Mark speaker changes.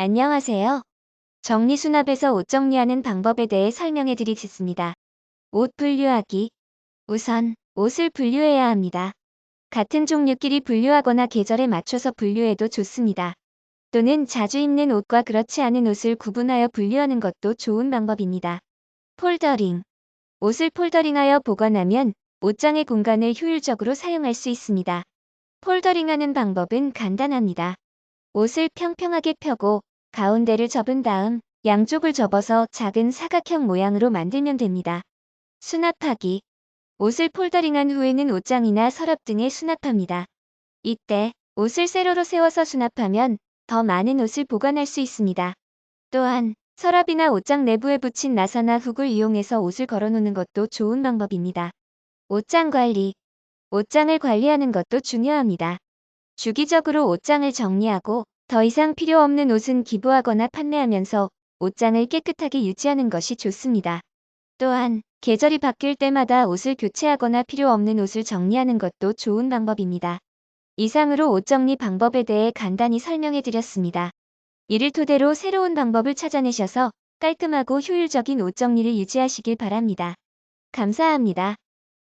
Speaker 1: 안녕하세요. 정리수납에서 옷 정리하는 방법에 대해 설명해 드리겠습니다. 옷 분류하기. 우선, 옷을 분류해야 합니다. 같은 종류끼리 분류하거나 계절에 맞춰서 분류해도 좋습니다. 또는 자주 입는 옷과 그렇지 않은 옷을 구분하여 분류하는 것도 좋은 방법입니다. 폴더링. 옷을 폴더링하여 보관하면 옷장의 공간을 효율적으로 사용할 수 있습니다. 폴더링하는 방법은 간단합니다. 옷을 평평하게 펴고 가운데를 접은 다음 양쪽을 접어서 작은 사각형 모양으로 만들면 됩니다. 수납하기. 옷을 폴더링한 후에는 옷장이나 서랍 등에 수납합니다. 이때 옷을 세로로 세워서 수납하면 더 많은 옷을 보관할 수 있습니다. 또한 서랍이나 옷장 내부에 붙인 나사나 훅을 이용해서 옷을 걸어놓는 것도 좋은 방법입니다. 옷장 관리. 옷장을 관리하는 것도 중요합니다. 주기적으로 옷장을 정리하고 더 이상 필요 없는 옷은 기부하거나 판매하면서 옷장을 깨끗하게 유지하는 것이 좋습니다. 또한 계절이 바뀔 때마다 옷을 교체하거나 필요 없는 옷을 정리하는 것도 좋은 방법입니다. 이상으로 옷 정리 방법에 대해 간단히 설명해 드렸습니다. 이를 토대로 새로운 방법을 찾아내셔서 깔끔하고 효율적인 옷 정리를 유지하시길 바랍니다. 감사합니다.